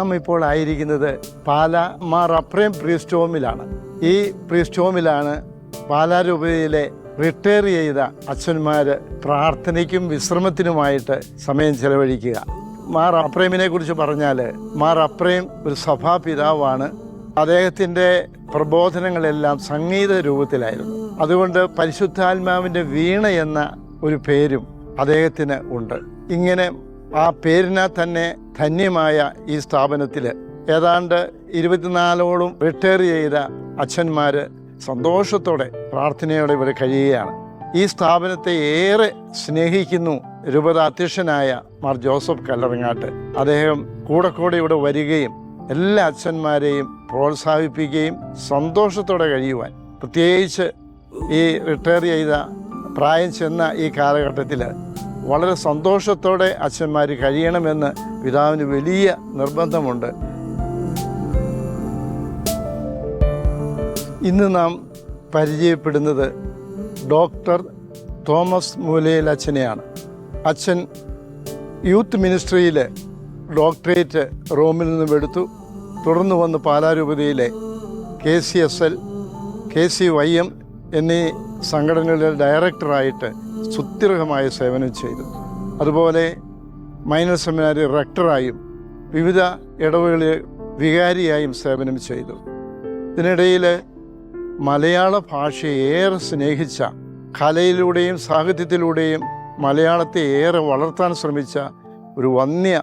നാം ഇപ്പോൾ ആയിരിക്കുന്നത് പാല മാർ അപ്രേം പ്രീസ്റ്റ് ഹോമിലാണ് ഈ പ്രീസ്റ്റ് ഹോമിലാണ് പാലാരൂപതയിലെ റിട്ടയർ ചെയ്ത അച്ഛന്മാർ പ്രാർത്ഥനയ്ക്കും വിശ്രമത്തിനുമായിട്ട് സമയം ചെലവഴിക്കുക. മാർ അപ്രേമിനെ കുറിച്ച് പറഞ്ഞാൽ മാർ അപ്രേം ഒരു സഭാപിതാവാണ്. അദ്ദേഹത്തിന്റെ പ്രബോധനങ്ങളെല്ലാം സംഗീത രൂപത്തിലായിരുന്നു. അതുകൊണ്ട് പരിശുദ്ധാത്മാവിന്റെ വീണ എന്ന ഒരു പേരും അദ്ദേഹത്തിന് ഉണ്ട്. ഇങ്ങനെ ആ പേരിനാൽ തന്നെ ധന്യമായ ഈ സ്ഥാപനത്തിൽ ഏതാണ്ട് ഇരുപത്തിനാലോളം റിട്ടയർ ചെയ്ത അച്ഛന്മാർ സന്തോഷത്തോടെ പ്രാർത്ഥനയോടെ ഇവിടെ കഴിയുകയാണ്. ഈ സ്ഥാപനത്തെ ഏറെ സ്നേഹിക്കുന്നു രൂപത അധ്യക്ഷനായ മാർ ജോസഫ് കല്ലറങ്ങാട്ട്. അദ്ദേഹം കൂടെ കൂടെ ഇവിടെ വരികയും എല്ലാ അച്ഛന്മാരെയും പ്രോത്സാഹിപ്പിക്കുകയും സന്തോഷത്തോടെ കഴിയുവാൻ. പ്രത്യേകിച്ച് ഈ റിട്ടയർ ചെയ്ത പ്രായം ചെന്ന ഈ കാലഘട്ടത്തിൽ വളരെ സന്തോഷത്തോടെ അച്ഛന്മാർ കഴിയണമെന്ന് പിതാവിന് വലിയ നിർബന്ധമുണ്ട്. ഇന്ന് നാം പരിചയപ്പെടുന്നത് ഡോക്ടർ തോമസ് മൂലയിൽ അച്ഛനെയാണ് അച്ഛൻ യൂത്ത് മിനിസ്ട്രിയിൽ ഡോക്ടറേറ്റ് റോമിൽ നിന്നും എടുത്തു. തുടർന്ന് വന്ന് പാലാരൂപതയിലെ K C S L K C Y M എന്നീ സംഘടനകളിലെ ഡയറക്ടറായിട്ട് സുദീർഘമായ സേവനം ചെയ്തു. അതുപോലെ മൈനർ സെമിനാരി റെക്ടറായും വിവിധ ഇടവുകളിൽ വികാരിയായും സേവനം ചെയ്തു. ഇതിനിടയിൽ മലയാള ഭാഷയെ ഏറെ സ്നേഹിച്ച കലയിലൂടെയും സാഹിത്യത്തിലൂടെയും മലയാളത്തെ ഏറെ വളർത്താൻ ശ്രമിച്ച ഒരു വന്യ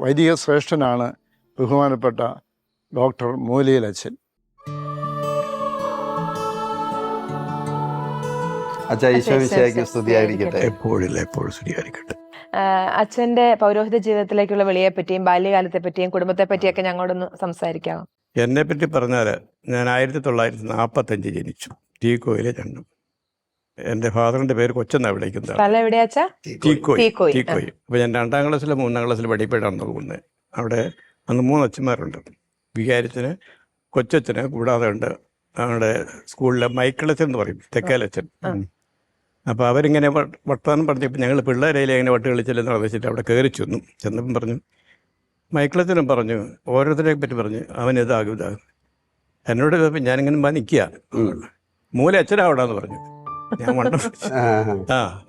വൈദിക ശ്രേഷ്ഠനാണ് ബഹുമാനപ്പെട്ട ഡോക്ടർ മൂലയിൽ അച്ഛാ ഈശോ വിശേഷിക്ക് സ്തുതിയായിരിക്കട്ടെ. എപ്പോഴില്ല എപ്പോഴും ശരിയായിരിക്കട്ടെ അച്ഛന്റെ പൗരോഹിത ജീവിതത്തിലേക്കുള്ള വിളിയെ പറ്റിയും ബാല്യകാലത്തെ പറ്റിയും കുടുംബത്തെ പറ്റിയൊക്കെ ഞങ്ങളോടൊന്ന് സംസാരിക്കാം. എന്നെ പറ്റി പറഞ്ഞാൽ ഞാൻ ആയിരത്തി തൊള്ളായിരത്തി നാൽപ്പത്തഞ്ച് ജനിച്ചു. ടീക്കോയിലെ രണ്ടും എന്റെ ഫാദറിന്റെ പേര് കൊച്ചെന്നാണ് വിളിക്കുന്നത്. അപ്പൊ ടീക്കോയ് ടീക്കോയ്, അപ്പോൾ ഞാൻ രണ്ടാം ക്ലാസ്സിലും മൂന്നാം ക്ലാസ്സിൽ പഠിപ്പോഴാണ് പോകുന്നത് അവിടെ അന്ന് മൂന്ന് അച്ഛന്മാരുണ്ട് വികാരത്തിന് കൊച്ചച്ഛന് കൂടാതെ ഉണ്ട് അവിടെ സ്കൂളിലെ മൈക്കിളച്ചൻ എന്ന് പറയും. തെക്കേലച്ചൻ. അപ്പോൾ അവരിങ്ങനെ വ- വർത്തമാനം പറഞ്ഞപ്പോൾ ഞങ്ങൾ പിള്ളേരെ ഇങ്ങനെ വട്ട് കളിച്ചില്ലെന്ന് പറഞ്ഞിട്ട് അവിടെ കയറി ചെന്നു. ചെന്നപ്പം പറഞ്ഞു മൈക്കിളച്ചനും പറഞ്ഞു ഓരോരുത്തരെ പറ്റി പറഞ്ഞു അവൻ ഇതാകും. ഇതാകും എന്നോട് ചോദിച്ചപ്പോൾ ഞാനിങ്ങനെ നിൽക്കുക മൂല അച്ഛനാവടാന്ന് പറഞ്ഞു. ഞാൻ വണ്ട ആ,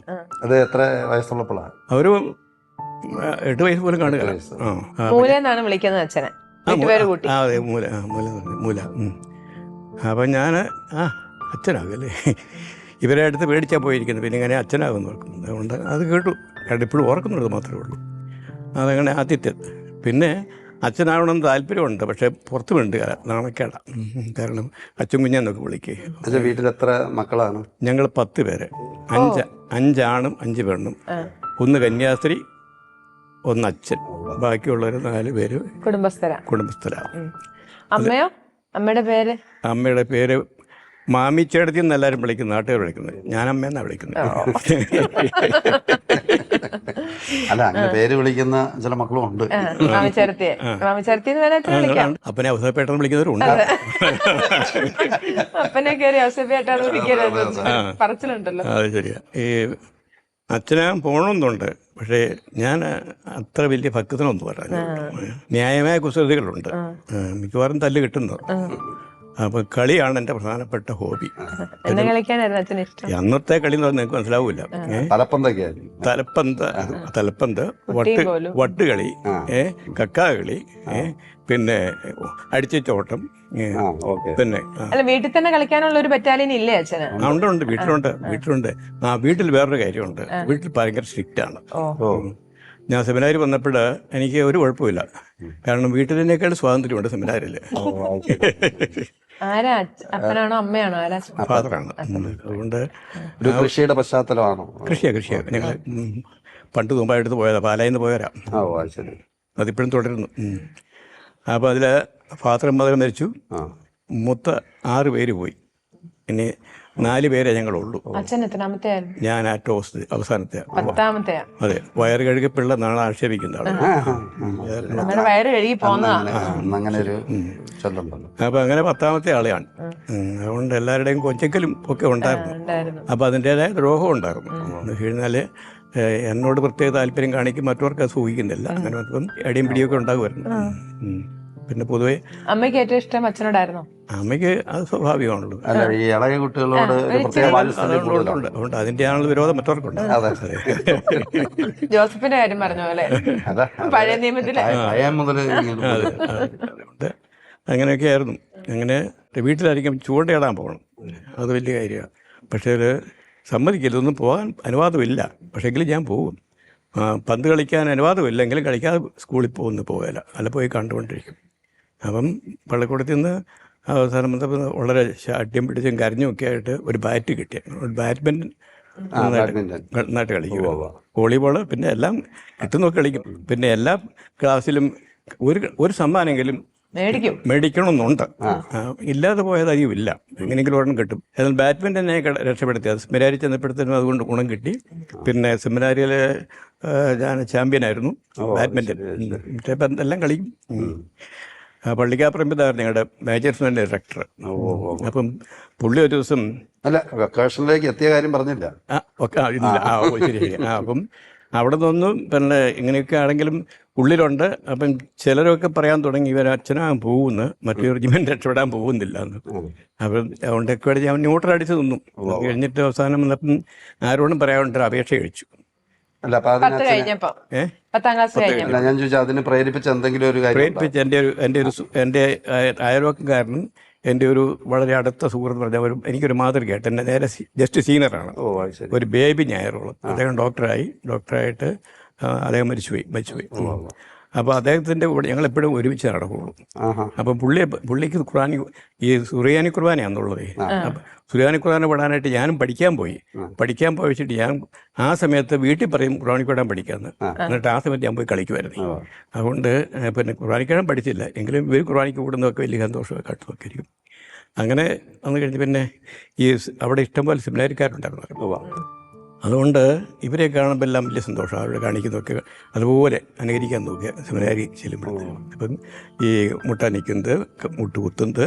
അത് എത്ര വയസ്സുള്ളപ്പോഴാണ് അവർ എട്ട് വയസ്സ് പോലും കാണുക വിളിക്കുന്നത് അച്ഛനെ. ആ, അതെ മൂല മൂല മൂല. അപ്പം ഞാൻ ആ അച്ഛനാകല്ലേ. ഇവരെ അടുത്ത് പേടിച്ചാൽ പോയിരിക്കുന്നത്. പിന്നെ ഇങ്ങനെ അച്ഛനാകുമെന്ന് ഓർക്കുന്നത് അതുകൊണ്ട് അത് കേട്ടു. കാരണം ഇപ്പോഴും ഓർക്കുന്നത് മാത്രമേ ഉള്ളൂ. അതങ്ങനെ ആദ്യത്തെ. പിന്നെ അച്ഛനാവണമെന്ന് താല്പര്യമുണ്ട്. പക്ഷേ പുറത്ത് വേണ്ട നാണക്കേട. കാരണം അച്ഛൻ കുഞ്ഞെന്നൊക്കെ വിളിക്കുക അച്ഛൻ വീട്ടിൽ എത്ര മക്കളാണ്? ഞങ്ങൾ പത്ത് പേര്. അഞ്ച് അഞ്ചാണും അഞ്ച് പെണ്ണും. ഒന്ന് കന്യാസ്ത്രീ ഒന്ന് അച്ഛൻ. ബാക്കിയുള്ളവർ നാല് പേര് കുടുംബസ്ഥര. കുടുംബസ്ഥരാണ് അമ്മയോ? അമ്മയുടെ പേര്? അമ്മയുടെ പേര് മാമി നിന്ന് എന്ന് എല്ലാവരും വിളിക്കുന്നത് നാട്ടുകാർ വിളിക്കുന്നത്. ഞാൻ അമ്മയെന്നാണ് വിളിക്കുന്നത് അല്ല അങ്ങനെ പേര് വിളിക്കുന്ന ചില മക്കളും ഉണ്ട്. വിളിക്കാം. അപ്പനെ അവസരപ്പെട്ടെന്ന് വിളിക്കുന്നവരുണ്ട് അപ്പനെ കയറി വിളിക്കരുത്. പറച്ചിലുണ്ടല്ലോ. അത് ശരിയാ. ഈ അച്ഛനാ പോകണമെന്നുണ്ട് പക്ഷേ ഞാൻ അത്ര വലിയ ഭക്തനൊന്നും പറഞ്ഞു ന്യായമായ കുസൃതികളുണ്ട്. മിക്കവാറും തല്ല് കിട്ടുന്നു അപ്പോൾ കളിയാണ് എന്റെ പ്രധാനപ്പെട്ട ഹോബി. അന്നത്തെ കളി എന്ന് പറഞ്ഞാൽ മനസ്സിലാവൂല. തലപ്പന്ത് തലപ്പന്ത് വട്ട് വട്ടുകളി ഏ? കക്കാകളി ഏ? പിന്നെ അടിച്ചോട്ടം ചോട്ടം പിന്നെ അല്ല വീട്ടിൽ തന്നെ കളിക്കാനുള്ള ഒരു ബറ്റാലിയൻ ഇല്ലേ അച്ഛന്? ഉണ്ട് ഉണ്ട്. വീട്ടിലുണ്ട് വീട്ടിലുണ്ട്. ആ വീട്ടിൽ വേറൊരു കാര്യമുണ്ട്. വീട്ടിൽ ഭയങ്കര സ്ട്രിക്റ്റ് ആണ്. ഞാൻ സെമിനാരി വന്നപ്പോൾ എനിക്ക് ഒരു കുഴപ്പമില്ല കാരണം വീട്ടിലേക്കാൾ സ്വാതന്ത്ര്യമുണ്ട് സെമിനാരിൽ ആരാ അപ്പനാണോ അമ്മയാണോ? ആരാ ഫാദറാണ് അതുകൊണ്ട് ഒരു കൃഷിയുടെ പശ്ചാത്തലമാണോ? കൃഷിയാ കൃഷിയാ. ഞങ്ങൾ പണ്ട് തുമ്പായെടുത്ത് പോയതാ പാലായിൽ നിന്ന് പോയവരാ. ശരി. അതിപ്പോഴും തുടരുന്നു. അപ്പൊ അപ്പോൾ അതിൽ ഫാദറും മദറും മരിച്ചു മൊത്തം മൊത്ത ആറ് പേര് പോയി. ഇനി നാല് പേരെ ഞങ്ങളുള്ളൂ. അച്ഛൻ എത്രാമത്തെ ഞാൻ ആ ടോസ് അവസാനത്തെ പത്താമത്തെ അതെ. വയറ് കഴുകപ്പിള്ള നാളെ ആക്ഷേപിക്കുന്ന വയറ് കഴുകി പോന്നതാ. അങ്ങനെ- ഒരു പത്താമത്തെ ആളെയാണ്. അതുകൊണ്ട് എല്ലാവരുടെയും കൊച്ചക്കലും ഒക്കെ ഉണ്ടായിരുന്നു. അപ്പൊ അപ്പോൾ അതിന്റെതായ ദ്രോഹം ഉണ്ടായിരുന്നു. എന്ന് കഴിഞ്ഞാൽ എന്നോട് പ്രത്യേക താല്പര്യം കാണിക്കും മറ്റവർക്ക് അത് സൂഹിക്കുന്നില്ല അങ്ങനെ അടിയും പിടിയൊക്കെ ഉണ്ടാകുമായിരുന്നു. പിന്നെ പൊതുവേ അമ്മയ്ക്ക് ഏറ്റവും ഇഷ്ടം അച്ഛനോടായിരുന്നോ? അമ്മയ്ക്ക് അത് സ്വാഭാവികമാണല്ലോ അല്ല ഈ ഇളയ കുട്ടികളോട് അതുകൊണ്ട് അതിന്റെ ആണല്ലോ വിരോധം മറ്റവർക്കുണ്ട്. അതെ. ജോസഫിന്റെ കാര്യം പറഞ്ഞ പോലെ പഴയ നിയമത്തിലെ. അതുകൊണ്ട് അങ്ങനെയൊക്കെ ആയിരുന്നു. അങ്ങനെ വീട്ടിലായിരിക്കും ചൂണ്ടയിടാൻ പോകണം. അത് വലിയ കാര്യമാണ്. പക്ഷേ സമ്മതിക്കില്ല ഒന്നും പോകാൻ അനുവാദമില്ല. പക്ഷേങ്കിലും ഞാൻ പോകും. പന്ത് കളിക്കാൻ അനുവാദമില്ലെങ്കിലും കളിക്കാതെ സ്കൂളിൽ പോകുന്നു പോകില്ല അല്ല പോയി കണ്ടുകൊണ്ടിരിക്കും. അപ്പം പള്ളിക്കൂടത്തിൽ നിന്ന് അവസാനം വന്നപ്പോൾ വളരെ ശാഠ്യം പിടിച്ചും കരഞ്ഞുമൊക്കെ ആയിട്ട് ഒരു ബാറ്റ് കിട്ടി. ഒരു ബാഡ്മിന്റൺ നന്നായിട്ട് കളിക്കും. വോളിബോൾ പിന്നെ എല്ലാം കിട്ടുന്നൊക്കെ കളിക്കും. പിന്നെ എല്ലാ ക്ലാസ്സിലും ഒരു ഒരു സമ്മാനെങ്കിലും മേടിക്കും. മേടിക്കണമെന്നുണ്ട്. ഇല്ലാതെ പോയത് അധികം ഇല്ല. എങ്ങനെയെങ്കിലും ഒരെണ്ണം കിട്ടും. എന്നാൽ ബാഡ്മിന്റനെ രക്ഷപ്പെടുത്തി. അത് സെമിനാരി ചെന്നപ്പോഴത്തേനും അതുകൊണ്ട് ഗുണം കിട്ടി. പിന്നെ സെമിനാരിയിലെ ഞാൻ ചാമ്പ്യനായിരുന്നു ബാഡ്മിന്റൺ എല്ലാം കളിക്കും. ഉം. ഞങ്ങളുടെ മേജർ മാനേജ്മെന്റ് ഡയറക്ടർ അപ്പം പുള്ളി ഒരു ദിവസം അല്ല വെക്കേഷനിലേക്ക് എത്തിയ കാര്യം പറഞ്ഞില്ല. ആ ശരി ശരി. ആ അപ്പം അവിടെ നിന്നും പിന്നെ ഇങ്ങനെയൊക്കെ ആണെങ്കിലും ഉള്ളിലുണ്ട്. അപ്പം ചിലരൊക്കെ പറയാൻ തുടങ്ങി ഇവർ അച്ഛനാ പോകുന്നു. മറ്റൊരു റെജിമെന്റ് രക്ഷപ്പെടാൻ പോകുന്നില്ല എന്ന്. അപ്പം അതുകൊണ്ടൊക്കെ ഞാൻ ന്യൂട്രൽ അടിച്ച് നിന്നു. കഴിഞ്ഞിട്ട് അവസാനം വന്നപ്പം ആരോടും പറയാണ്ട് അപേക്ഷ കഴിച്ചു. അല്ല അപ്പൊ പത്ത് അച്ഛനെ- കഴിഞ്ഞപ്പോ. ഏ? പത്താം ക്ലാസ് കഴിഞ്ഞപ്പോ. അല്ല ഞാൻ ചോദിച്ചാൽ അതിന് പ്രേരിപ്പിച്ച എന്തെങ്കിലും ഒരു കാര്യം? പ്രേരിപ്പിച്ച് എന്റെ ഒരു എന്റെ ഒരു സു- എന്റെ അയ- അയൽവക്കക്കാരനും എന്റെ ഒരു വളരെ അടുത്ത സുഹൃത്ത് പറഞ്ഞ ഒരു എനിക്കൊരു മാതൃകയായിട്ട് എന്റെ നേരെ സി- ജസ്റ്റ് സീനിയറാണ്. ഓ അത് ശരി. ഒരു ബേബി ഞായറുള്ളൂ അദ്ദേഹം ഡോക്ടറായി ഡോക്ടറായിട്ട് ആ, അദ്ദേഹം മരിച്ചുപോയി. മരിച്ചുപോയി. അപ്പോൾ അദ്ദേഹത്തിന്റെ കൂടെ ഞങ്ങൾ എപ്പോഴും ഒരുമിച്ച് നടക്കുകയുള്ളൂ ആഹാ. അപ്പം പുള്ളി പുള്ളിക്ക് ഖുർആാനി ഈ സുറിയാനി കുർബാനയാണെന്നുള്ളത് അപ്പം സുറിയാനി കുർബാന പെടാനായിട്ട് ഞാനും പഠിക്കാൻ പോയി. പഠിക്കാൻ പോയി വെച്ചിട്ട് ഞാൻ ആ സമയത്ത് വീട്ടിൽ പറയും ഖുർആാനി ഖുർആാനിക്കോടാൻ പഠിക്കാമെന്ന് എന്നിട്ട് ആ സമയത്ത് ഞാൻ പോയി കളിക്കുമായിരുന്നു അതുകൊണ്ട് പിന്നെ ഖുർആാനിക്കാൻ പഠിച്ചില്ല. എങ്കിലും ഇവർ ഖുർആാനിക്ക് കൂടുന്നതൊക്കെ വലിയ സന്തോഷമൊക്കെ കാട്ടുമൊക്കെ ആയിരിക്കും അങ്ങനെ വന്നു കഴിഞ്ഞ് പിന്നെ ഈ അവിടെ ഇഷ്ടംപോലെ സെമിനാരിക്കാരുണ്ടായിരുന്നു. അതുകൊണ്ട് ഇവരെ കാണുമ്പോൾ എല്ലാം വലിയ സന്തോഷം. അവരെ കാണിക്കുന്നതൊക്കെ അതുപോലെ അനുകരിക്കാൻ നോക്കുക. സെമിനാരി ചെല്ലുമ്പോഴത്തേക്കും അപ്പം ഈ മുട്ട നിൽക്കുന്നത് മുട്ട് കുത്തുന്നത്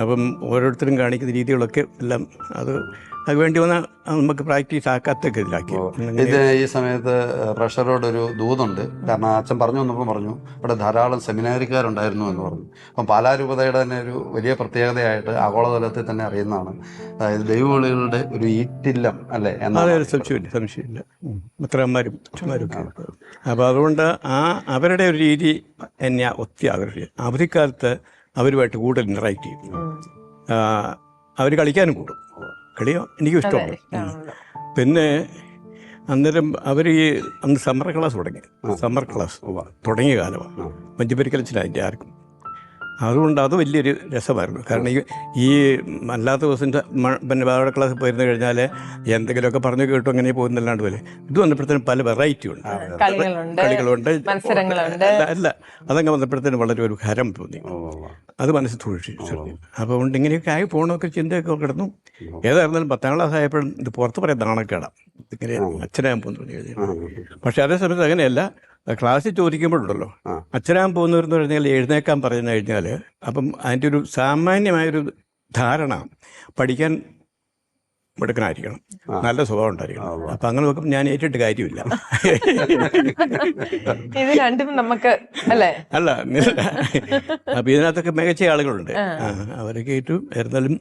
അപ്പം ഓരോരുത്തരും കാണിക്കുന്ന രീതികളൊക്കെ എല്ലാം അത് അത് വേണ്ടി വന്നാൽ നമുക്ക് പ്രാക്ടീസ് ആക്കാത്തൊക്കെ ഇതിലാക്കി. ഇത് ഈ സമയത്ത് പ്രഷറോടൊരു ദൂതുണ്ട്. കാരണം അച്ഛൻ പറഞ്ഞു വന്നപ്പോൾ പറഞ്ഞു. ഇവിടെ ധാരാളം സെമിനാരിക്കാരുണ്ടായിരുന്നു എന്ന് പറഞ്ഞു. അപ്പം പാലാരൂപതയുടെ തന്നെ ഒരു വലിയ പ്രത്യേകതയായിട്ട് ആഗോളതലത്തിൽ തന്നെ അറിയുന്നതാണ്. അതായത് ദൈവവിളികളുടെ ഒരു ഈറ്റില്ലം അല്ലേ എന്നാണ് ഒരു സംശയമില്ല സംശയമില്ല. മിത്രന്മാരും അച്ഛന്മാരും അപ്പോൾ അതുകൊണ്ട് ആ അവരുടെ ഒരു രീതി എന്നെ ഒത്തിരി ആകർഷിച്ചു. അവധിക്കാലത്ത് അവരുമായിട്ട് കൂടുതൽ ഇന്ററാക്ട് ചെയ്യും. അവർ കളിക്കാനും കൂടും. കളിയോ? എനിക്കും ഇഷ്ടമാണ്. പിന്നെ അന്നേരം അവർ ഈ അന്ന് സമ്മർ ക്ലാസ് തുടങ്ങി. സമ്മർ ക്ലാസ് തുടങ്ങിയ കാലമാണ്. മഞ്ചുപരിക്കലച്ചിലായിട്ട് ആർക്കും അതുകൊണ്ട് അത് വലിയൊരു രസമായിരുന്നു. കാരണം ഈ ഈ അല്ലാത്ത ദിവസം പിന്നെ വേറെ ക്ലാസ്സിൽ പോയിരുന്നു കഴിഞ്ഞാൽ എന്തെങ്കിലുമൊക്കെ പറഞ്ഞു കേട്ടു അങ്ങനെ പോകുന്നല്ലാണ്ട് പോലെ. ഇത് വന്നപ്പോഴത്തേനും പല വെറൈറ്റി ഉണ്ട്. കളികളുണ്ട് കളികളുണ്ട്. മത്സരങ്ങളുണ്ട്. അല്ല അല്ല. അതങ്ങ് വന്നപ്പോഴത്തേനും വളരെ ഒരു ഹരം തോന്നി. അത് മനസ്സിൽ സൂക്ഷിച്ചു. അപ്പോൾ കൊണ്ട് ഇങ്ങനെയൊക്കെ ആയി പോകണമൊക്കെ ചിന്തയൊക്കെ കിടന്നു. ഏതായിരുന്നാലും പത്താം ക്ലാസ് ആയപ്പോഴും ഇത് പുറത്ത് പറയാൻ നാണക്കേടാം. ഇങ്ങനെ അച്ഛനാകാൻ പോകുന്നു പക്ഷേ പക്ഷെ അതേ സമയത്ത് അങ്ങനെയല്ല. ക്ലാസ്സിൽ ചോദിക്കുമ്പോഴുണ്ടല്ലോ. അച്ഛനാകാൻ പോകുന്നവരെന്ന് പറഞ്ഞാൽ എഴുന്നേക്കാൻ പറയുന്ന കഴിഞ്ഞാൽ അപ്പം അതിന്റെ ഒരു സാമാന്യമായൊരു ധാരണ പഠിക്കാൻ മിടുക്കനായിരിക്കണം. നല്ല സ്വഭാവം ഉണ്ടായിരിക്കണം. അപ്പൊ അങ്ങനെ നോക്കുമ്പോൾ ഞാൻ ഏറ്റിട്ട് കാര്യമില്ല. ഇത് രണ്ടും നമുക്ക് അല്ലേ? അല്ല അപ്പൊ ഇതിനകത്തൊക്കെ മികച്ച ആളുകളുണ്ട്. ആ, അവരൊക്കെ ഏറ്റു എന്നാലും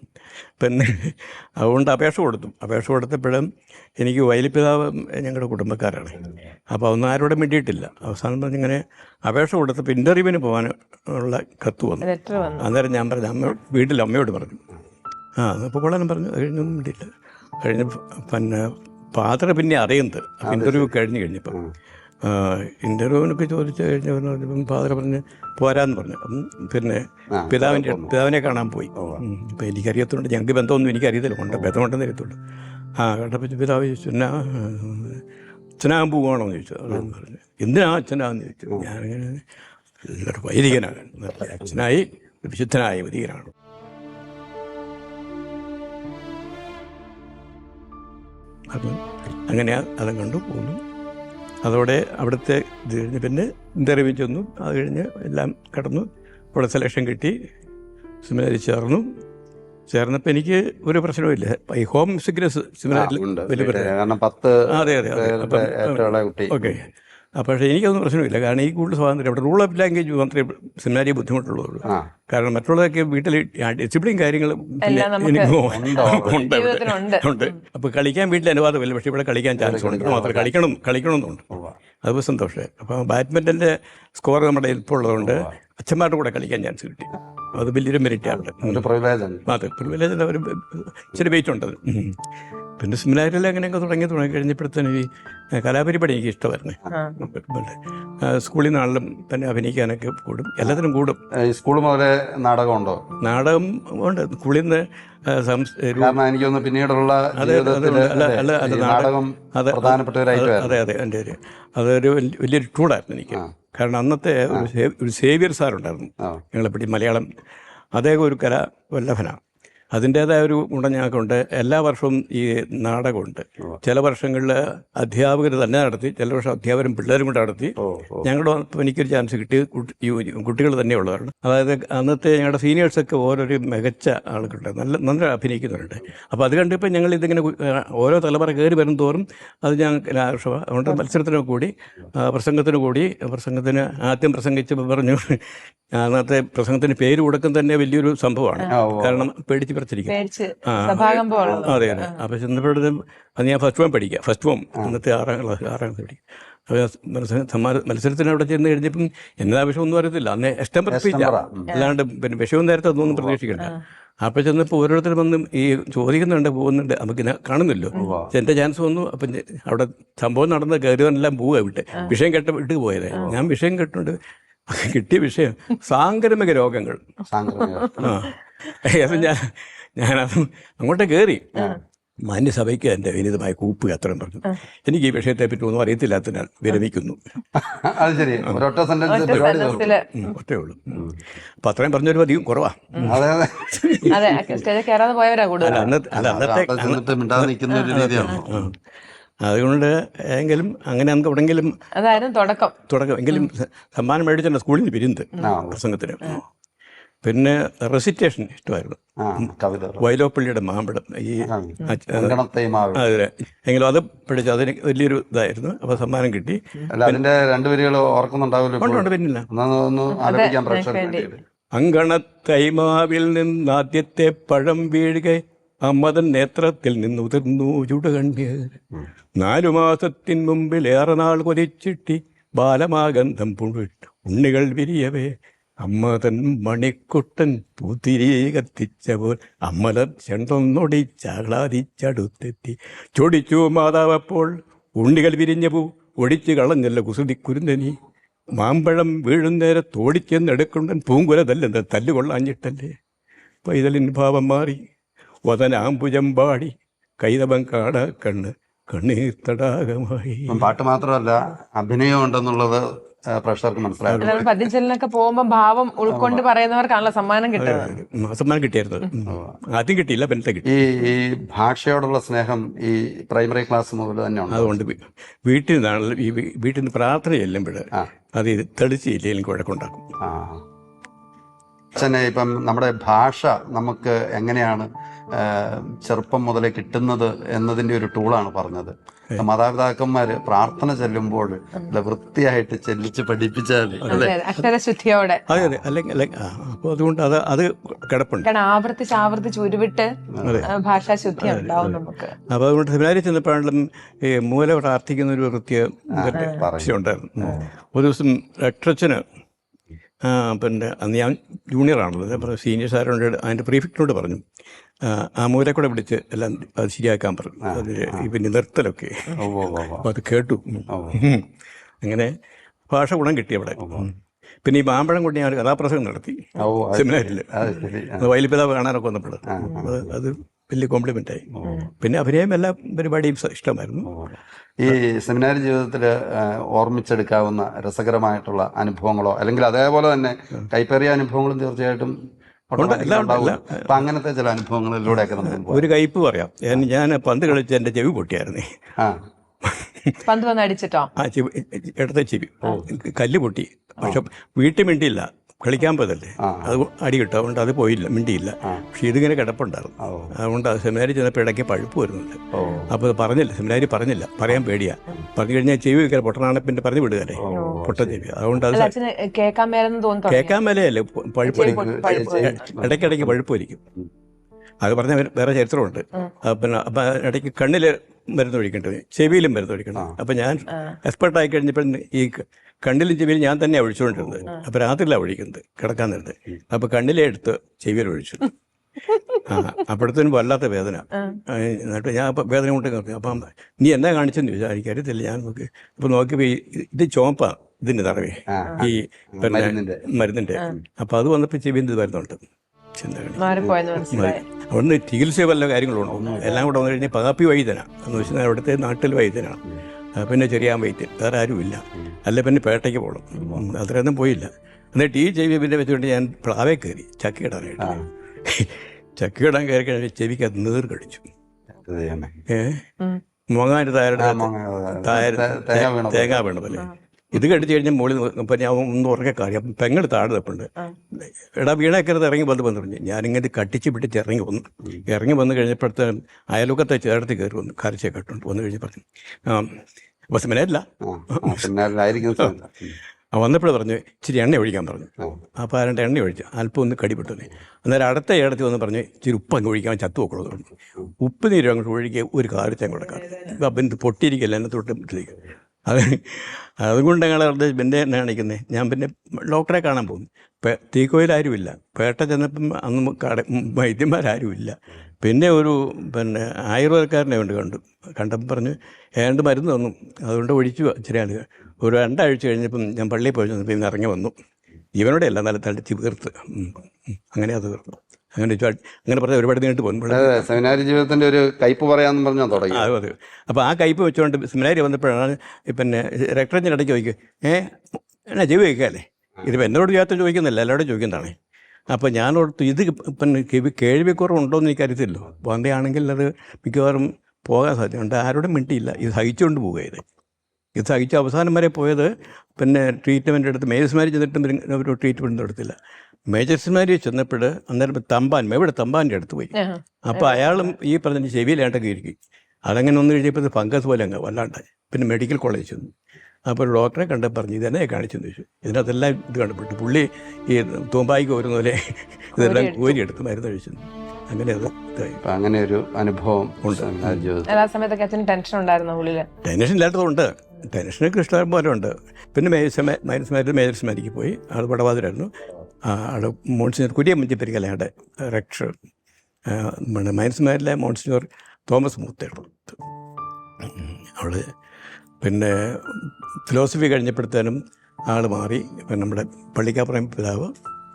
പിന്നെ അതുകൊണ്ട് അപേക്ഷ കൊടുത്തു. അപേക്ഷ കൊടുത്തപ്പോഴും എനിക്ക് വയലിപ്പിതാവ് ഞങ്ങളുടെ കുടുംബക്കാരാണ്. അപ്പോൾ അതൊന്നും ആരോടും വേണ്ടിയിട്ടില്ല അവസാനം പറഞ്ഞിങ്ങനെ അപേക്ഷ കൊടുത്തപ്പോൾ ഇന്റർവ്യൂവിന് പോകാൻ ഉള്ള കത്ത് വന്നു. ലെറ്റർ വന്നു. അന്നേരം ഞാൻ പറഞ്ഞു അമ്മ വീട്ടിൽ അമ്മയോട് പറഞ്ഞു. ആ അപ്പോൾ കൊള്ളാനും പറഞ്ഞു. അത് കഴിഞ്ഞൊന്നും കഴിഞ്ഞ് പിന്നെ ഫാദർ പിന്നെ അറിയുന്നത്. ഇന്റർവ്യൂ കഴിഞ്ഞ് കഴിഞ്ഞപ്പം. ഇന്റർവ്യൂവിനൊക്കെ ചോദിച്ചു കഴിഞ്ഞവർ പറഞ്ഞപ്പം ഫാദർ പറഞ്ഞ് പോരാന്ന് പറഞ്ഞു. അപ്പം പിന്നെ പിതാവിന്റെ പിതാവിനെ കാണാൻ പോയി. അപ്പം എനിക്കറിയത്തുണ്ട് ഞങ്ങൾക്ക് ബന്ധമൊന്നും എനിക്കറിയത്തില്ല ഉണ്ട് ബന്ധമുണ്ടെന്ന് അറിയത്തുള്ളൂ. ആ കണ്ടപ്പോൾ പിതാവ് ചോദിച്ചു എന്നാ അച്ഛനാകാൻ പോവുകയാണോ എന്ന് ചോദിച്ചു പറഞ്ഞു എന്തിനാ അച്ഛനാന്ന് ചോദിച്ചു? ഞാനിങ്ങനെ വൈദികനാണ് അച്ഛനായി വിശുദ്ധനായ വൈദികനാണ്. അപ്പം അങ്ങനെ അതും കണ്ടു പോന്നു. അതോടെ അവിടുത്തെ ഇത് കഴിഞ്ഞ് പിന്നെ ഇന്റർവ്യൂ ചെന്നു. അത് കഴിഞ്ഞ് എല്ലാം കടന്നു. അവിടെ സെലക്ഷൻ കിട്ടി. സെമിനാരി ചേർന്നു. ചേർന്നപ്പോൾ എനിക്ക് ഒരു പ്രശ്നവുമില്ല. ഈ ഹോം സിഗ്നസ് സെമിനാറിൽ. വലിയ പ്രശ്നം. അതെ അതെ അതെ. ഓക്കെ. പക്ഷേ എനിക്കൊന്നും പ്രശ്നമില്ല. കാരണം ഈ കൂടുതൽ സ്വാതന്ത്ര്യം അവിടെ റൂൾ ഓഫ് ലാംഗ്വേജ് മാത്രമേ സെമിനാരി ബുദ്ധിമുട്ടുള്ളൂ. കാരണം മറ്റുള്ളതൊക്കെ വീട്ടിൽ ഡിസിപ്ലിൻ കാര്യങ്ങളും എനിക്ക് ഉണ്ട്? ഉണ്ട്? അപ്പോൾ കളിക്കാൻ വീട്ടിൽ അനുവാദമില്ല. പക്ഷേ ഇവിടെ കളിക്കാൻ ചാൻസ് ഉണ്ട്. മാത്രം കളിക്കണം കളിക്കണമെന്നുണ്ട്. അതിപ്പോൾ അത് സന്തോഷമായി അപ്പോൾ ബാഡ്മിന്റന്റെ സ്കോർ നമ്മുടെ ഇപ്പോൾ ഉള്ളതുകൊണ്ട് അച്ഛന്മാരുടെ കൂടെ കളിക്കാൻ ചാൻസ് കിട്ടി. അത് വലിയൊരു മെറിറ്റ് ആണ്. അതെ പ്രിവിലേജ് അവർ ഇച്ചിരി വെയിറ്റ് ഉണ്ട്. പിന്നെ സിമിലാരിൽ അങ്ങനെയൊക്കെ തുടങ്ങി തുടങ്ങി കഴിഞ്ഞപ്പോഴത്തേനും ഈ കലാപരിപാടി എനിക്ക് ഇഷ്ടമായിരുന്നു. സ്കൂളിൽ നിന്നാളിലും തന്നെ അഭിനയിക്കാനൊക്കെ കൂടും. എല്ലാത്തിനും കൂടും. സ്കൂൾ മുതലേ നാടകമുണ്ടോ? നാടകം ഉണ്ട്. സ്കൂളിൽ നിന്ന് എനിക്കൊന്ന് പിന്നീടുള്ള നാടകം- പ്രധാനപ്പെട്ട അതെ അതെ എന്റെ ഒരു അതൊരു വലിയ- വലിയൊരു ടൂളായിരുന്നു എനിക്ക്. കാരണം അന്നത്തെ ഒരു സേവിയർ സാറുണ്ടായിരുന്നു. ഞങ്ങളെപ്പറ്റി മലയാളം. അദ്ദേഹം ഒരു കല വല്ലഭനാണ് അതിന്റേതായ ഒരു ഗുണം ഞങ്ങൾക്കുണ്ട്. എല്ലാ വർഷവും ഈ നാടകമുണ്ട്. ചില വർഷങ്ങളിൽ അധ്യാപകർ തന്നെ നടത്തി ചില വർഷം അധ്യാപകരും പിള്ളേരും കൂടെ നടത്തി. ഞങ്ങളുടെ എനിക്കൊരു ചാൻസ് കിട്ടി. കുട്ടികൾ തന്നെ കുട്ടികൾ തന്നെയുള്ളതാണ്. അതായത് അന്നത്തെ ഞങ്ങളുടെ സീനിയേഴ്സൊക്കെ ഓരോരു മികച്ച ആളുകളുണ്ട്. നല്ല നല്ല അഭിനയിക്കുന്നുണ്ട് അപ്പോൾ അത് കണ്ടിപ്പോൾ ഞങ്ങൾ ഇതിങ്ങനെ ഓരോ തലമുറ കയറി വരും തോറും അത് ഞങ്ങൾക്ക് ആവശ്യമാണ് അതുകൊണ്ട് മത്സരത്തിന് കൂടി പ്രസംഗത്തിന് കൂടി പ്രസംഗത്തിന് ആദ്യം പ്രസംഗിച്ചപ്പോൾ പറഞ്ഞു അന്നത്തെ പ്രസംഗത്തിന് പേര് കൊടുക്കും തന്നെ വലിയൊരു സംഭവമാണ്. കാരണം പേടിച്ച് പോലെ അതെ അതെ. അപ്പോൾ ചെന്നപ്പോഴത്തെ അത് ഞാൻ ഫസ്റ്റ് ഫോം പഠിക്കുക. ഫസ്റ്റ് ഫോം അന്നത്തെ ആറാം ക്ലാസ് ആറാം ക്ലാസ് പഠിക്കും അപ്പോൾ മത്സരത്തിന് അവിടെ ചെന്ന് കഴിഞ്ഞപ്പം എന്നാ വിഷയം ഒന്നും അറിയത്തില്ല. അന്ന് ഇഷ്ടം ഉം. അല്ലാണ്ട് പിന്നെ വിഷമം നേരത്തെ അതൊന്നും പ്രതീക്ഷിക്കണ്ട. അപ്പോൾ ചെന്നപ്പോൾ ഓരോരുത്തർ വന്ന് ഈ ചോദിക്കുന്നുണ്ട് പോകുന്നുണ്ട്. നമുക്ക് ഇങ്ങനെ കാണുന്നില്ലോ. എന്റെ ചാൻസ് വന്നു. അപ്പം അവിടെ സംഭവം നടന്ന കയറുവാനെല്ലാം പോവുക വിട്ട് വിഷയം കെട്ട വിട്ട് പോയത്. ഞാൻ വിഷയം കേട്ടുണ്ട് കിട്ടിയ വിഷയം. സാംക്രമിക രോഗങ്ങൾ. സാംക്രമിക ഞാൻ ഞാനത് അങ്ങോട്ട് കയറി മാന്യസഭയ്ക്ക് എന്റെ വിനീതമായ കൂപ്പ് അത്രയും പറഞ്ഞു. എനിക്ക് ഈ വിഷയത്തെ പറ്റി ഒന്നും അറിയത്തില്ലാത്തതിനാൽ വിരമിക്കുന്നു. അത് ശരി. ഒറ്റ ഉള്ളൂ. അപ്പൊ അത്രയും പറഞ്ഞൊരു അധികം കുറവാ. അന്നത്തെ അതുകൊണ്ട് എങ്കിലും അങ്ങനെ നമുക്ക് എവിടെങ്കിലും അതായിരുന്നു തുടക്കം. തുടക്കം. എങ്കിലും സമ്മാനം മേടിച്ചിട്ടുണ്ട് സ്കൂളിൽ നിന്ന് പിരിന്ത് ആ. പ്രസംഗത്തിന്. പിന്നെ റെസിറ്റേഷൻ ഇഷ്ടമായിരുന്നു. കവിത. വൈലോപ്പള്ളിയുടെ മാമ്പഴം. ഈ അതെ. എങ്കിലും അത് പഠിച്ചു അതിന് വലിയൊരു ഇതായിരുന്നു. അപ്പൊ സമ്മാനം കിട്ടി. അതിന്റെ ഓർക്കുന്നുണ്ടാവില്ല പിന്നില്ല. അങ്കണത്തൈമാവിൽ നിന്ന് ആദ്യത്തെ പഴം വീഴുക. അമ്മതൻ നേത്രത്തിൽ നിന്ന് ഉതിർന്നു ചുടുകണ്ണീർ നാലു മാസത്തിൻ മുമ്പിൽ ഏറെ നാൾ കൊതിച്ചിട്ടി ബാലമാഗന്ധം പുഴുട്ട് ഉണ്ണികൾ വിരിയവേ. അമ്മതൻ മണിക്കുട്ടൻ പൂത്തിരി കത്തിച്ചപ്പോൾ അമ്മല ചെണ്ടൊന്നൊടിച്ചാഹ്ലാദിച്ചടുത്തെത്തി ചൊടിച്ചു മാതാവപ്പോൾ ഉണ്ണികൾ വിരിഞ്ഞ പൂ ഒടിച്ചു കളഞ്ഞല്ല കുസൃതി കുരുന്തനി. മാമ്പഴം വീഴുന്നേരെ തോടിച്ചെന്ന് എടുക്കുണ്ടൻ പൂങ്കുലതല്ലെന്ന് തല്ലുകൊള്ളാഞ്ഞിട്ടല്ലേ. പൈതലിൻ ഭാവം മാറി. വതനാമ്പുജം പാടി കാട കാണാ കണ്ണ് കണ്ണീർ തടാകമായി. പാട്ട് മാത്രമല്ല അഭിനയം ഉണ്ടെന്നുള്ളത് പ്രേക്ഷകർക്ക് മനസ്സിലായി പദ്യചലനൊക്കെ പോകുമ്പോ ഭാവം ഉൾക്കൊണ്ട് പറയുന്നവർക്കാണല്ലോ സമ്മാനം കിട്ടുന്നത് സമ്മാനം കിട്ടിയിരുന്നത് ആദ്യം കിട്ടിയില്ല പിന്നത്തെ കിട്ടി. ഈ ഈ ഭാഷയോടുള്ള സ്നേഹം ഈ പ്രൈമറി ക്ലാസ് മുതൽ തന്നെയാണ് ഉണ്ട്? അതുകൊണ്ട് വീട്ടിൽ നിന്നാണല്ലോ ഈ വീട്ടിൽ നിന്ന് പ്രാർത്ഥന ചെല്ലുമ്പോൾ. അത് ഇത് ഇല്ലെങ്കിലും കുഴക്കമുണ്ടാക്കും അച്ഛനെ ഇപ്പം നമ്മുടെ ഭാഷ നമുക്ക് എങ്ങനെയാണ് ചെറുപ്പം മുതലേ കിട്ടുന്നത് എന്നതിന്റെ ഒരു ടൂളാണ് പറഞ്ഞത്. മാതാപിതാക്കന്മാര് പ്രാർത്ഥന ചെല്ലുമ്പോൾ വൃത്തിയായിട്ട് ചെല്ലിച്ച് പഠിപ്പിച്ചാൽ അക്ഷരശുദ്ധിയോടെ. അതെ അതെ. അല്ലെങ്കിൽ അപ്പോൾ അതുകൊണ്ട് അത് അത് കിടപ്പുണ്ട്. കാരണം ആവർത്തിച്ച് ആവർത്തിച്ച് ഉരുവിട്ട് ഭാഷാ ഭാഷാശുദ്ധി ഉണ്ടാവും നമുക്ക്. അപ്പോൾ അതുകൊണ്ട് സെമിനാരിൽ ചെന്നപ്പോഴും ഈ മൂല പ്രാർത്ഥിക്കുന്ന ഒരു വൃത്തിയ ഉണ്ടായിരുന്നു ഒരു ദിവസം ആ, പിന്നെ അന്ന് ഞാൻ ജൂനിയറാണല്ലോ ആണല്ലോ. സീനിയർ സാറുണ്ട് അതിന്റെ പ്രീഫിക്റ്റിനോട് പറഞ്ഞു. ആ, മൂല കൂടെ വിളിച്ച് എല്ലാം അത് ശരിയാക്കാൻ പറഞ്ഞു. അതിൽ പിന്നെ നിർത്തലൊക്കെ. അപ്പോൾ അത് കേട്ടു. അങ്ങനെ ഭാഷ ഗുണം കിട്ടി അവിടെ. പിന്നെ ഈ മാമ്പഴം കൊണ്ട് ഞാൻ ഒരു കഥാപ്രസംഗം നടത്തി. സെമിനാരിൽ ആ. കാണാനൊക്കെ വന്നപ്പോൾ അത് അത് വലിയ കോംപ്ലിമെന്റ് ആയി. പിന്നെ അഭിനയം എല്ലാ പരിപാടിയും ഇഷ്ടമായിരുന്നു. ഈ സെമിനാരി ജീവിതത്തിൽ ഓർമ്മിച്ചെടുക്കാവുന്ന രസകരമായിട്ടുള്ള അനുഭവങ്ങളോ അല്ലെങ്കിൽ അതേപോലെ തന്നെ കൈപ്പേറിയ അനുഭവങ്ങളും തീർച്ചയായിട്ടും അങ്ങനത്തെ ചില അനുഭവങ്ങളിലൂടെയൊക്കെ നമുക്ക് ഒരു കയ്പ് പറയാം. ഞാൻ പന്ത് കളിച്ച് എന്റെ ചെവി പൊട്ടിയായിരുന്നു. ആ. പന്ത് വന്ന് അടിച്ചിട്ടോ? ആ ചെവി ഇടത്തെ ചെവി. കല്ല് പൊട്ടി. പക്ഷെ വീട്ടിൽ മിണ്ടിയില്ല. കളിക്കാൻ പോയതല്ലേ. അത് അടി കിട്ടും. അതുകൊണ്ട് അത് പോയില്ല. മിണ്ടിയില്ല. പക്ഷെ ഇതിങ്ങനെ കിടപ്പുണ്ടായിരുന്നു. അതുകൊണ്ട് അത് സെമിനാരി ചെന്നപ്പോൾ ഇടയ്ക്ക് പഴുപ്പ് വരുന്നുണ്ട്. അപ്പോൾ അത് പറഞ്ഞില്ല. സെമിനാരി പറഞ്ഞില്ല. പറയാൻ പേടിയാ. പറഞ്ഞു കഴിഞ്ഞാൽ ചെവി വെക്കാൻ പൊട്ടനാണെ പിന്നെ പറഞ്ഞു വിടുകയല്ലേ. പൊട്ട ചെവി അതുകൊണ്ട് അത് അല്ല അച്ഛന് കേൾക്കാൻ മേലെന്ന് തോന്നുന്നു കേൾക്കാൻ മേലെയല്ലേ. പഴുപ്പ് പഴുപ്പ്. ഇടയ്ക്കിടയ്ക്ക് പഴുപ്പ് വലിക്കും അത് പറഞ്ഞ വേറെ ചരിത്രമുണ്ട്. പിന്നെ അപ്പം ഇടയ്ക്ക് കണ്ണിൽ മരുന്ന് ഒഴിക്കേണ്ടത് ചെവിയിലും മരുന്ന് ഒഴിക്കണം അപ്പം ഞാൻ എക്സ്പെർട്ട് ആയി കഴിഞ്ഞപ്പോൾ ഈ കണ്ണിലും ചെവിയിലും ഞാൻ തന്നെ ഒഴിച്ചുകൊണ്ടിരുന്നത്. അപ്പം രാത്രിയിലാണ് ഒഴിക്കുന്നത്. കിടക്കാൻ നേരത്തെ. അപ്പം കണ്ണിലെ എടുത്ത് ചെവിയിൽ ഒഴിച്ചു. അപ്പോഴത്തേനും വല്ലാത്ത വേദന. എന്നിട്ട് ഞാൻ അപ്പം വേദന കൊണ്ട് നിർത്തി അപ്പം നീ എന്നാ കാണിച്ചെന്ന് ചോദിച്ചാൽ എനിക്കറിയത്തില്ല ഞാൻ നോക്കി ഇപ്പം നോക്കിയപ്പോൾ ഇത് ചോപ്പ ഇതിന്റെ തറവേ. ഈ പിന്നെ മരുന്നിന്റെ. മരുന്നിന്റെ അപ്പം അത് വന്നപ്പോൾ ചെവിന്റെ ഇത് വരുന്നുണ്ട്. അവിടുന്ന് ചികിത്സ വല്ല കാര്യങ്ങളുണ്ടോ? എല്ലാം കൂടെ വന്നു കഴിഞ്ഞാൽ പകാപ്പി വൈദ്യന. എന്ന് വെച്ചാൽ അവിടുത്തെ നാട്ടിൽ വൈദ്യനാണ് പിന്നെ ചെറിയ വൈദ്യൻ. വേറെ ആരുമില്ല അല്ല പിന്നെ പേട്ടയ്ക്ക് പോകണം അത്രയൊന്നും പോയില്ല. എന്നിട്ട് ഈ ചെവി പിന്നെ വെച്ചുകൊണ്ട് ഞാൻ പ്ലാവേ കയറി. ചക്കിയിടാനായിട്ട്. ചക്കിയിടാൻ കയറി കഴിഞ്ഞാൽ ചെവിക്ക് അത് നീർ കടിച്ചു. ഏ. മുങ്ങാന്റെ തായരുടെ തേങ്ങ വീണ പോലെ. തേങ്ങ വീണ പോലെ ഇത് കടിച്ചു കഴിഞ്ഞാൽ മുകളിൽ അപ്പം ഞാൻ ഒന്ന് ഉറക്കെ കാര്യം അപ്പം പെങ്ങൾ താഴെ തപ്പുണ്ട് എടാ വീണേക്കരുത് ഇറങ്ങി വന്ന് വന്നു പറഞ്ഞു. ഞാനിങ്ങനെ കട്ടിച്ച് പിടിച്ച് ഇറങ്ങി വന്നു. ഇറങ്ങി വന്നു കഴിഞ്ഞപ്പോഴത്തെ അയലൊക്കത്തെ ചേർത്ത് കയറി വന്നു. കരച്ചൊക്കെ കെട്ടുണ്ട് വന്നു കഴിഞ്ഞ് പറഞ്ഞു. ആ വന്നപ്പോൾ പറഞ്ഞു ഇച്ചിരി എണ്ണ ഒഴിക്കാൻ പറഞ്ഞു. ആ. അപ്പോൾ ആരുടെ എണ്ണ ഒഴിച്ചു അല്പം ഒന്ന് കടിപ്പെട്ടു അന്നേരം അടുത്ത ഇടത്ത് വന്ന് പറഞ്ഞു ഇച്ചിരി ഉപ്പ് അങ്ങ് ഒഴിക്കാൻ ചത്തു വെക്കുള്ളൂ പറഞ്ഞു. ഉപ്പ് നീരും അങ്ങോട്ട് ഒഴിക്കുക ഒരു കാര്യത്തെ അങ്ങോട്ട് കാണും. അപ്പം ഇത് പൊട്ടിയിരിക്കില്ല എന്നെ തൊട്ട് മുട്ടിലേക്ക് അത് അതുകൊണ്ട് ഞങ്ങൾ പിന്നെ എന്നെ കാണിക്കുന്നത് ഞാൻ പിന്നെ ഡോക്ടറെ കാണാൻ പോകും തീക്കോയിൽ ആരുമില്ല പേട്ട ചെന്നപ്പം അന്ന് കട വൈദ്യന്മാരാരുമില്ല. പിന്നെ ഒരു പിന്നെ ആയുർവേദക്കാരനെ വേണ്ടി കണ്ടു. കണ്ടപ്പോൾ പറഞ്ഞു ഏണ്ട് മരുന്ന് തന്നു. അതുകൊണ്ട് ഒഴിച്ചു ഇച്ചിരിയാണ് ഒരു രണ്ടാഴ്ച കഴിഞ്ഞപ്പം ഞാൻ പള്ളിയിൽ പോയി ചെന്നപ്പോൾ ഇന്ന് ഇറങ്ങി വന്നു. ഇവനോടെ അല്ല നല്ല തള്ളി ഉം. അങ്ങനെ അത് തീർന്നു. അങ്ങനെ അങ്ങനെ പറഞ്ഞാൽ ഒരുപാട് നീണ്ടു പോകും സെമിനാരി ജീവിതത്തിന്റെ ഒരു കയ്പ് പറയാമെന്ന് പറഞ്ഞാൽ തുടങ്ങി അതെ അതെ. അപ്പോൾ ആ കയ്പ് വെച്ചുകൊണ്ട് സെമിനാരി വന്നപ്പോഴാണ് പിന്നെ റെക്ടറിന്റെ ഇടയ്ക്ക് ചോദിക്കുക ഏ എന്നാ ചെവി ചോദിക്കാല്ലേ ഇതിപ്പോൾ എന്നോട് ചോദിച്ചാൽ ചോദിക്കുന്നില്ല എല്ലാവരോടും ചോദിക്കുന്നതാണ്. അപ്പോൾ ഞാൻ ഓർത്തു ഇത് പിന്നെ കിവി കേൾവിക്കുറവുണ്ടോ എന്ന് എനിക്കറിയത്തില്ലോ വന്നയാണെങ്കിൽ അത് മിക്കവാറും പോകാൻ സാധ്യതയുണ്ട്. ആരോടും മിണ്ടിയില്ല. ഇത് സഹിച്ചുകൊണ്ട് പോകുക ഇത് ഇത് സഹിച്ച് അവസാനം വരെ പോയത് പിന്നെ ട്രീറ്റ്മെന്റ് എടുത്ത് മേജസ്മാരി ചെന്നിട്ടും ഒരു ട്രീറ്റ്മെന്റ് എടുത്തില്ല. മേജസ്മാരി ചെന്നപ്പോൾ അന്നേരം തമ്പാൻ എവിടെ തമ്പാന്റെ അടുത്ത് പോയി. അപ്പോൾ അയാളും ഈ പറഞ്ഞ ചെവിയിലാണ്ടൊക്കെ ഇരിക്കും. അതങ്ങനെ ഒന്ന് കഴിഞ്ഞപ്പോൾ ഫംഗസ് പോലെ അങ്ങ് വല്ലാണ്ട് പിന്നെ മെഡിക്കൽ കോളേജ് ചെന്നു. അപ്പോൾ ഒരു ഡോക്ടറെ കണ്ട പറഞ്ഞു ഇതെന്നെ കാണിച്ചെന്ന് ചോദിച്ചു. ഇതിനകത്തെല്ലാം ഇത് കണ്ടപ്പെട്ടു പുള്ളി ഈ തൂമ്പായിക്ക് വരുന്ന പോലെ ഇതെല്ലാം കോരിയെടുത്ത്. മരുന്ന് കഴിച്ചു. അങ്ങനെ അത് അങ്ങനെ ഒരു അനുഭവം ഉണ്ട്. സമയത്തൊക്കെ അച്ഛന് ടെൻഷൻ ഉണ്ടായിരുന്നു ഉള്ളിൽ ടെൻഷൻ ഇല്ലാത്തതുണ്ട് ടെൻഷനൊക്കെ ഇഷ്ടം പോലെ ഉണ്ട്. പിന്നെ മേജർ മൈനസ് മാരി മേജർ സ്മാരിക്ക് പോയി. ആൾ വടവാതിരായിരുന്നു ആ, ആൾ മോൺസിനർ കുര്യ മഞ്ചപ്പരിക്കല ആടെ റെക്ടർ മൈനസ് മാരിലെ മോൺസിനർ തോമസ് മൂത്തേട്ടു അവൾ പിന്നെ ഫിലോസഫി കഴിഞ്ഞപ്പോഴത്തേനും ആൾ മാറി. ഇപ്പം നമ്മുടെ പള്ളിക്കാപ്പുറം പിതാവ്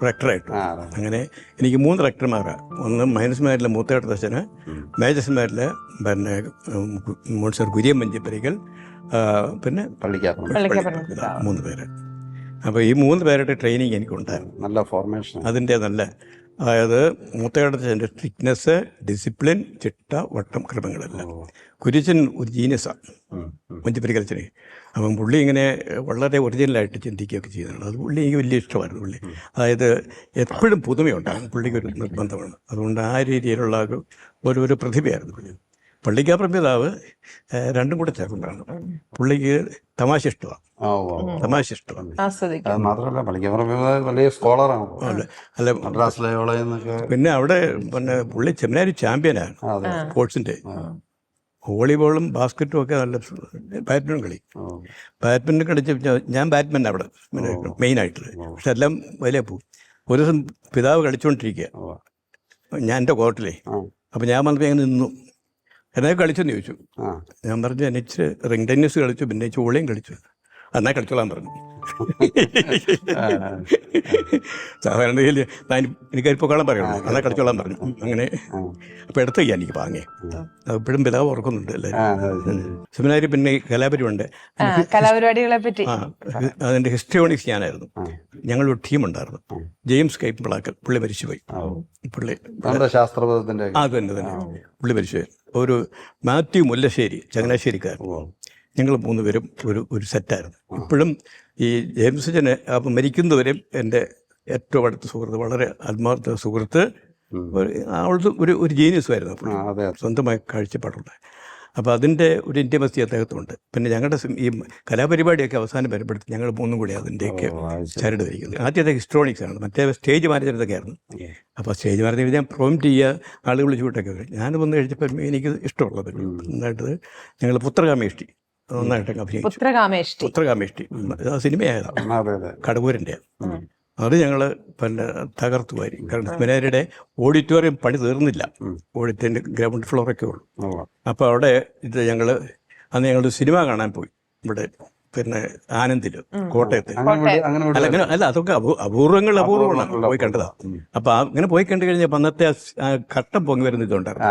റെക്ടറായിട്ട് അങ്ങനെ എനിക്ക് മൂന്ന് റെക്ടർമാരാണ് ഒന്ന് മൈനസ്മാരിലെ മൂത്തേട്ടത്തച്ഛന് മേജസ്മാരിലെ പിന്നെ മോൺസർ കുര്യൻ മഞ്ചിപ്പരിക്കൽ പിന്നെ മൂന്ന് പേര്. അപ്പോൾ ഈ മൂന്ന് പേരുടെ ട്രെയിനിങ് എനിക്കുണ്ടായിരുന്നു നല്ല ഫോർമേഷൻ അതിന്റെ നല്ല അതായത് മൂത്തയുടെ സ്ട്രിക്ട്നെസ് ഡിസിപ്ലിൻ ചിട്ട വട്ടം ക്രമങ്ങളെല്ലാം. കുരിശൻ ഒരു ജീനിയസാണ് മഞ്ചിപ്പരിക്കലച്ചനെ അപ്പം പുള്ളി ഇങ്ങനെ വളരെ ഒറിജിനലായിട്ട് ചിന്തിക്കുകയൊക്കെ ചെയ്യുന്നുണ്ട്. അത് പുള്ളി എനിക്ക് വലിയ ഇഷ്ടമായിരുന്നു പുള്ളി. അതായത് എപ്പോഴും പുതുമയുണ്ടാകും. പുള്ളിക്ക് ഒരു നിർബന്ധമാണ്. അതുകൊണ്ട് ആ രീതിയിലുള്ള ഓരോരോ പ്രതിഭയായിരുന്നു പുള്ളി. പള്ളിക്കാപ്പുറം പിതാവ് ഏഹ്, രണ്ടും കൂടെ ചേർന്നതാണ് പുള്ളിക്ക് തമാശ ഇഷ്ടമാണ് ഓ തമാശ ഇഷ്ടമാണ് മാത്രമല്ല വലിയ സ്കോളറാണ്. അല്ല മദ്രാസ് പിന്നെ അവിടെ പിന്നെ പുള്ളി ചെമ്മനാരി ചാമ്പ്യനാണ് സ്പോർട്സിന്റെ. സ്പോർട്സിന്റെ വോളിബോളും ബാസ്ക്കറ്റും ഒക്കെ നല്ല ബാഡ്മിന്റൺ കളി. ഓ. ബാഡ്മിന്റൺ കളിച്ച് ഞാൻ- ബാറ്റ്മാൻ അവിടെ അവിടെ മെയിനായിട്ട് പക്ഷെ എല്ലാം വലിയ പോകും ഒരു ദിവസം പിതാവ് കളിച്ചുകൊണ്ടിരിക്കുക ഞാൻ എന്റെ കോർട്ടിലേ. അപ്പം അപ്പോൾ ഞാൻ വന്നപ്പോൾ ഞാൻ നിന്നു. എന്നാ കളിച്ചെന്ന് ചോദിച്ചു. ഞാൻ പറഞ്ഞു എനിക്ക് റിംഗ് ടെന്നീസ് കളിച്ചു പിന്നെ ചോളിയും കളിച്ചു. എന്നാൽ കളിച്ചോളാൻ പറഞ്ഞു. സാധാരണ രീതിയിൽ ഞാൻ എനിക്ക് പൊക്കോളം പറയണം? അതാ കളിച്ചോളാൻ പറഞ്ഞു. അങ്ങനെ അപ്പോൾ എടുത്ത് ചെയ്യാൻ എനിക്ക് പാങ്ങേ അപ്പോഴും പിതാവ് ഓർക്കുന്നുണ്ട് അല്ലേ. സെമിനാരി പിന്നെ കലാപരിയുണ്ട് ഉണ്ട് കലാപരിപാടികളെ പറ്റി. അതിന്റെ അതിന്റെ ഹിസ്റ്റോണിക്സ് ഞാനായിരുന്നു. ഞങ്ങളൊരു ടീമുണ്ടായിരുന്നു. ജെയിംസ് കൈപ്പിളാക്കൽ പുള്ളി മരിച്ചുപോയി. പുള്ളി നമ്മുടെ ആ അത് തന്നെ തന്നെ. പുള്ളി മരിച്ചുപോയി. ഒരു മാത്യു മുല്ലശ്ശേരി ചങ്ങനാശ്ശേരിക്കാരൻ. ഞങ്ങൾ മൂന്നുപേരും ഒരു ഒരു സെറ്റായിരുന്നു. ഇപ്പോഴും ഈ ജെയിംസ് ജന് അപ്പം മരിക്കുന്നവരെയും എന്റെ ഏറ്റവും അടുത്ത സുഹൃത്ത് വളരെ ആത്മാർത്ഥ സുഹൃത്ത് അവളത് ഒരു- ഒരു ജീനിയസ് ആയിരുന്നു സ്വന്തമായി കാഴ്ചപ്പാടുണ്ട് അപ്പോൾ അതിന്റെ ഒരു ഇന്റിമസി അദ്ദേഹത്തുണ്ട് പിന്നെ ഞങ്ങളുടെ ഈ കലാപരിപാടിയൊക്കെ അവസാനം വരുമ്പോഴത്തേക്ക് ഞങ്ങൾ മൂന്നും കൂടി അതിന്റെയൊക്കെ. ചരട് വരിക്കുന്നത് ആദ്യത്തെ ഹിസ്ട്രോണിക്സ് ആണ്. മറ്റേ സ്റ്റേജ് മാനേജറൊക്കെ ആയിരുന്നു. അപ്പോൾ സ്റ്റേജ് മാനേജർ ഞാൻ പ്രോമിറ്റ് ചെയ്യുക ആളുകൾ ചൂട്ടൊക്കെ വരും. ഞാൻ വന്ന് കഴിച്ചപ്പോൾ എനിക്ക് ഇഷ്ടമുള്ളത് നന്നായിട്ട് ഞങ്ങൾ പുത്രകാമേഷ്ടി. നന്നായിട്ടൊക്കെ അഭിനയിച്ചു. പുത്രകാമേഷ്ടി. പുത്രകാമേഷ്ടി. സിനിമയായതാണ് ആ, അതെ അതെ. കടവൂരിന്റെ അത് ഞങ്ങൾ പിന്നെ തകർത്തു വാരി കാരണം സെമിനാരിയുടെ ഓഡിറ്റോറിയം പണി തീർന്നില്ല. ഓഡിറ്റോറിയം ഗ്രൗണ്ട് ഫ്ലോറൊക്കെ ഉള്ളൂ. അപ്പോൾ അവിടെ ഇത് ഞങ്ങൾ അന്ന് ഞങ്ങൾ സിനിമ കാണാൻ പോയി. ഇവിടെ പിന്നെ ആനന്ദിൽ കോട്ടയത്ത്. അങ്ങനെ വിട്- അങ്ങനെ വിട്- അല്ല അങ്ങനെ അല്ല അതൊക്കെ അപൂർവങ്ങൾ അപൂർവമാണ് പോയി കണ്ടതാ. അപ്പൊ അങ്ങനെ പോയി കണ്ടു കഴിഞ്ഞപ്പോ അന്നത്തെ ഘട്ടം കട്ടൻ പൊങ്ങി വരുന്ന ഇതുണ്ടായിരുന്നു.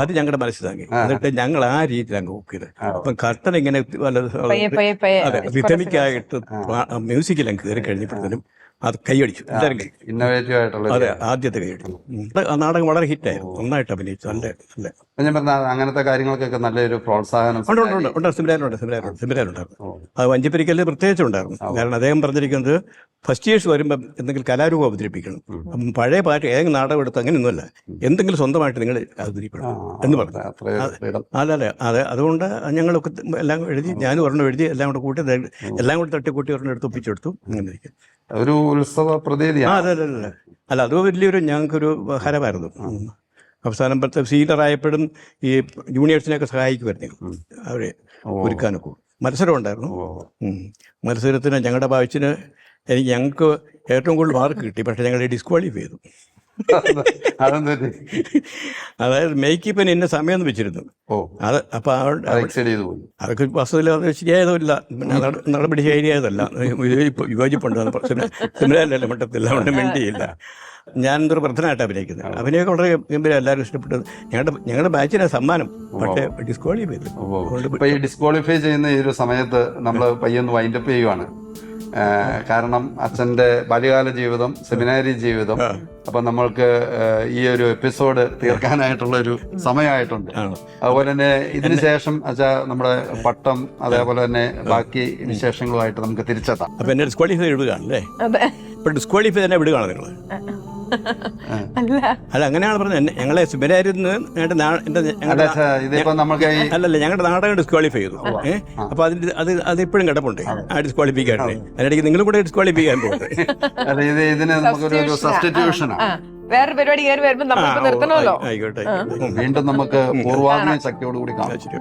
അത് ഞങ്ങളുടെ മനസ്സിൽ താങ്ങി. എന്നിട്ട് ഞങ്ങൾ ആ രീതിയിൽ അങ്ങ് ബുക്ക് ചെയ്ത്. അപ്പൊ കട്ടൻ ഇങ്ങനെ വല്ല റിതമിക്കായിട്ട് മ്യൂസിക്കിൽ അങ്ങ് കയറി കഴിഞ്ഞപ്പോഴത്തേനും അത് കൈയടിച്ചു. എല്ലാവരും കൈ ഇന്നോവേറ്റീവ് ആയിട്ടുള്ള അതെ ആദ്യത്തെ കൈയടിച്ചു. ആ നാടകം വളരെ ഹിറ്റായിരുന്നു നന്നായിട്ട് അഭിനയിച്ചു. നല്ല നല്ല. ഞാൻ പറഞ്ഞ അങ്ങനത്തെ കാര്യങ്ങൾക്കൊക്കെ നല്ലൊരു പ്രോത്സാഹനം ഉണ്ട് ഉണ്ട് ഉണ്ട്. ഉണ്ട്. സിമിലാരുണ്ട് സിമിലാരുണ്ട് സിമിലാരുണ്ടായിരുന്നു ഓ. അത് വഞ്ചിപ്പരിക്കലിൽ പ്രത്യേകിച്ച് ഉണ്ടായിരുന്നു. കാരണം അദ്ദേഹം പറഞ്ഞിരിക്കുന്നത് ഫസ്റ്റ് ഇയേഴ്സ് വരുമ്പോൾ എന്തെങ്കിലും കലാരൂപം അവതരിപ്പിക്കണം. പഴയ പാട്ട് ഏതെങ്കിലും നാടകം എടുത്ത് അങ്ങനെയൊന്നുമല്ല. എന്തെങ്കിലും സ്വന്തമായിട്ട് നിങ്ങൾ അവതരിപ്പിക്കണം എന്ന് പറഞ്ഞു. അല്ല അല്ല. അതെ അതുകൊണ്ട് ഞങ്ങളൊക്കെ എല്ലാം എഴുതി ഞാനും ഒരെണ്ണം എഴുതി എല്ലാം കൂടെ കൂട്ടി എല്ലാം കൂടി തട്ടിക്കൂട്ടി ഒരെണ്ണം എടുത്ത് ഒപ്പിച്ചെടുത്തു. അങ്ങനെ ഒരു ഉത്സവ പ്രതീതി പ്രതീതിയാണ് അതെ അതെ അതെ. അല്ല അത് വലിയൊരു ഞങ്ങൾക്കൊരു ഹരമായിരുന്നു. അവസാനം പത്ത് സീനിയറായപ്പോഴും ഈ ജൂനിയേഴ്സിനെയൊക്കെ സഹായിക്കുമായിരുന്നു അവരെ ഒരുക്കാനൊക്കെ. മത്സരം ഉണ്ടായിരുന്നു. മത്സരത്തിന് ഞങ്ങളുടെ ഭാവിച്ചിന് എനിക്ക് ഞങ്ങൾക്ക് ഏറ്റവും കൂടുതൽ മാർക്ക് കിട്ടി. പക്ഷേ ഞങ്ങളെ ഡിസ്ക്വാളിഫൈ ചെയ്തു? അതായത് മേക്കപ്പിന് ഇന്ന സമയം എന്ന് വെച്ചിരുന്നു അത് അപ്പൊ അവർക്ക് അതൊക്കെ പിന്നെ നട- നടപടി ശരിയായതല്ല. യോജിപ്പുണ്ട്. സിമിലല്ല മട്ടത്തില്ല. അതുകൊണ്ട് മിണ്ടിയില്ല. ഞാൻ എന്തൊരു പ്രധാനമായിട്ട് അഭിനയിക്കുന്നത് അഭിനയൊക്കെ വളരെ ഗംഭീരം. എല്ലാവരും ഇഷ്ടപ്പെട്ടത് ഞങ്ങളുടെ ഞങ്ങളുടെ ബാച്ചിനെ സമ്മാനം. പക്ഷേ ഡിസ്ക്വാളിഫൈ ചെയ്തു. ഡിസ്ക്വാളിഫൈ ചെയ്യുന്ന ഈ ഒരു സമയത്ത് നമ്മൾ പയ്യൊന്ന് വൈൻഡപ്പ് ചെയ്യുവാണ്. കാരണം അച്ഛന്റെ ബാല്യകാല ജീവിതം സെമിനാരി ജീവിതം അപ്പൊ നമ്മൾക്ക് ഈ ഒരു എപ്പിസോഡ് തീർക്കാനായിട്ടുള്ള ഒരു സമയമായിട്ടുണ്ട്. അതുപോലെ തന്നെ ഇതിന് ശേഷം അച്ഛാ നമ്മുടെ പട്ടം അതേപോലെ തന്നെ ബാക്കി വിശേഷങ്ങളുമായിട്ട് നമുക്ക് തിരിച്ചെത്താം. അപ്പം എന്നെ ഡിസ്ക്വാളിഫൈ വിടുകയാണല്ലേ ഇപ്പം ഡിസ്ക്വാളിഫൈ തന്നെ വിടുകയാണ് നിങ്ങൾ അല്ല. അല്ല അങ്ങനെയാണ് പറഞ്ഞത്. ഞങ്ങളെ സുബരായിരുന്നു അല്ലല്ല ഞങ്ങളുടെ നാടകം ഡിസ്ക്വാളിഫൈ ചെയ്തു. ഏഹ് അപ്പൊ അതിന് അത് അത് ഇപ്പോഴും കിടപ്പുണ്ട്. ആ ഡിസ്ക്വാളിഫൈ ആയിട്ട് അതിനിടയ്ക്ക് നിങ്ങളും കൂടെ ഡിസ്ക്വാളിഫൈ ചെയ്യാൻ പോകും വേറെ പരിപാടി കയറി വരുമ്പോൾ നമ്മളിപ്പോ നിർത്തണമല്ലോ. വീണ്ടും നമുക്ക് പൂർവാഗ്ന ശക്തിയോടുകൂടി കാണാം. ശരി.